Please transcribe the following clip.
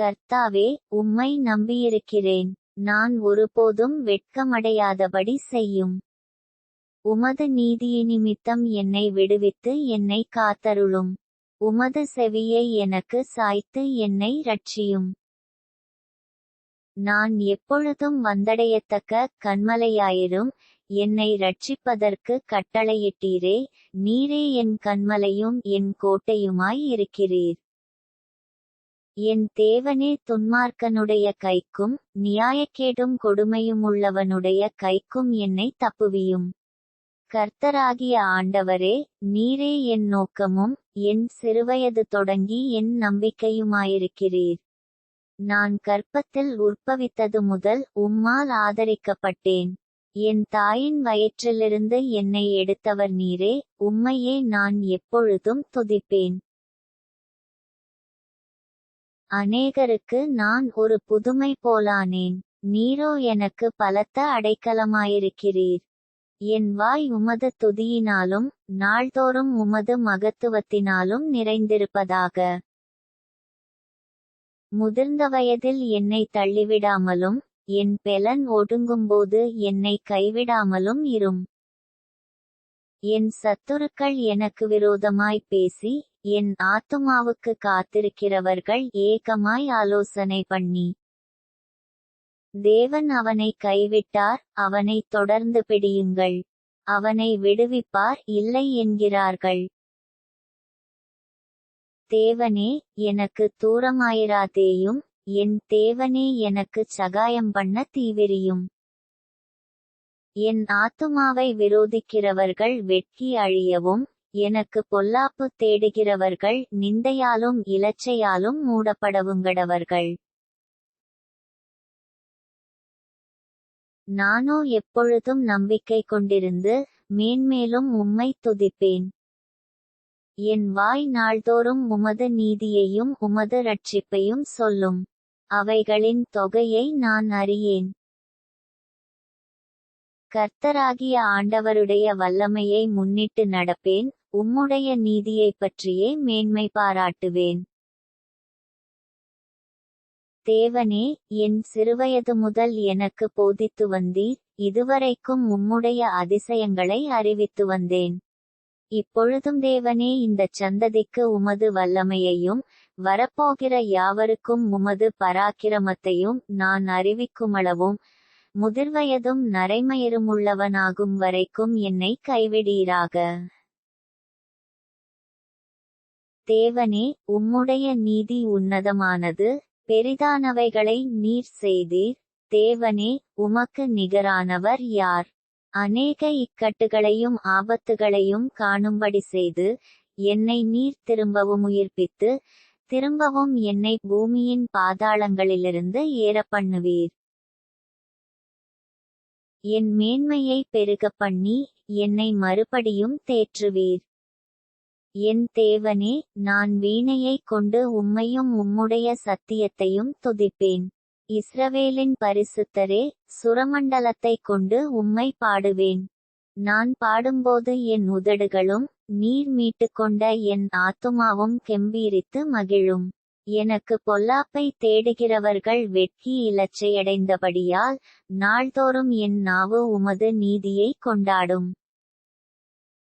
கர்த்தாவே உம்மை நம்பியிருக்கிறேன். நான் ஒருபோதும் வெட்கமடையாதபடி செய்யும். உமது நீதியினிமித்தம் என்னை விடுவித்து என்னை காத்தருளும். உமது செவியை எனக்கு சாய்த்து என்னை ரட்சியும் நான் எப்பொழுதும் வந்தடையத்தக்க கண்மலையாயிரும் என்னை ரட்சிப்பதற்கு கட்டளையிட்டீரே. நீரே என் கண்மலையும் என் கோட்டையுமாய் இருக்கிறீர். என் தேவனே துன்மார்க்கனுடைய கைக்கும் நியாயக்கேடும் கொடுமையுமுள்ளவனுடைய கைக்கும் என்னை தப்புவியும். கர்த்தராகிய ஆண்டவரே நீரே என் நோக்கமும் என் சிறுவயது தொடங்கி என் நம்பிக்கையுமாயிருக்கிறீர். நான் கற்பத்தில் உற்பவித்தது முதல் உம்மால் ஆதரிக்கப்பட்டேன். என் தாயின் வயிற்றிலிருந்து என்னை எடுத்தவர் நீரே உம்மையே நான் எப்பொழுதும் துதிப்பேன். அநேகருக்கு நான் ஒரு புதுமை போலானேன். நீரோ எனக்கு பலத்த அடைக்கலமாயிருக்கிறீர். என் வாய் உமது துதியினாலும் நாள்தோறும் உமது மகத்துவத்தினாலும் நிறைந்திருப்பதாக. முதிர்ந்த வயதில் என்னை தள்ளிவிடாமலும் என் பெலன் ஒடுங்கும்போது என்னை கைவிடாமலும் இரும். என் சத்துருக்கள் எனக்கு விரோதமாய் பேசி என் ஆத்துமாவுக்கு காத்திருக்கிறவர்கள் ஏகமாய் ஆலோசனை பண்ணி. தேவன் அவனை கைவிட்டார் அவனை தொடர்ந்து பிடியுங்கள். அவனை விடுவிப்பார் இல்லை என்கிறார்கள். தேவனே எனக்கு தூரமாயிராதேயும் என் தேவனே எனக்குச் சகாயம் பண்ண தீவிரியும். என் ஆத்துமாவை விரோதிக்கிறவர்கள் வெட்கி அழியவும் எனக்கு பொல்லாப்பு தேடுகிறவர்கள் நிந்தையாலும் இலச்சையாலும் மூடப்படவுங்கடவர்கள். நானோ எப்பொழுதும் நம்பிக்கை கொண்டிருந்து மேன்மேலும் உம்மை துதிப்பேன். என் வாய் நாள்தோறும் உமது நீதியையும் உமது ரட்சிப்பையும் சொல்லும். அவைகளின் தொகையை நான் அறியேன். கர்த்தராகிய ஆண்டவருடைய வல்லமையை முன்னிட்டு நடப்பேன். உம்முடைய நீதியைப் பற்றியே மேன்மை பாராட்டுவேன். தேவனே என் சிறுவயது முதல் எனக்கு போதித்து வந்தீர் இதுவரைக்கும் உம்முடைய அதிசயங்களை அறிவித்து வந்தேன். இப்பொழுதும் தேவனே இந்த சந்ததிக்கு உமது வல்லமையையும் வரப்போகிற யாவருக்கும் உமது பராக்கிரமத்தையும் நான் அறிவிக்குமளவும் முதிர்வயதும் நரைமயிருமுள்ளவனாகும் வரைக்கும் என்னை கைவிடீராக. தேவனே உம்முடைய நீதி உன்னதமானது பெரிதானவைகளை நீர் செய்தீர். தேவனே உமக்கு நிகரானவர் யார்? அநேக இக்கட்டுகளையும் ஆபத்துகளையும் காணும்படி செய்து என்னை நீர் திரும்பவும் உயிர்ப்பித்து திரும்பவும் என்னை பூமியின் பாதாளங்களிலிருந்து ஏற பண்ணுவீர் என் மேன்மையை பெருக பண்ணி என்னை மறுபடியும் தேற்றுவீர். என் தேவனே நான் வீணையை கொண்டு உம்மையும் உம்முடைய சத்தியத்தையும் துதிப்பேன். இஸ்ரவேலின் பரிசுத்தரே சுரமண்டலத்தை கொண்டு உம்மை பாடுவேன். நான் பாடும்போது என் உதடுகளும் நீர் மீட்டுக்கொண்ட என் ஆத்துமாவும் கெம்பீரித்து மகிழும். எனக்கு பொல்லாப்பை தேடுகிறவர்கள் வெட்கி இலச்சையடைந்தபடியால் நாள்தோறும் என் நாவு உமது நீதியை கொண்டாடும்.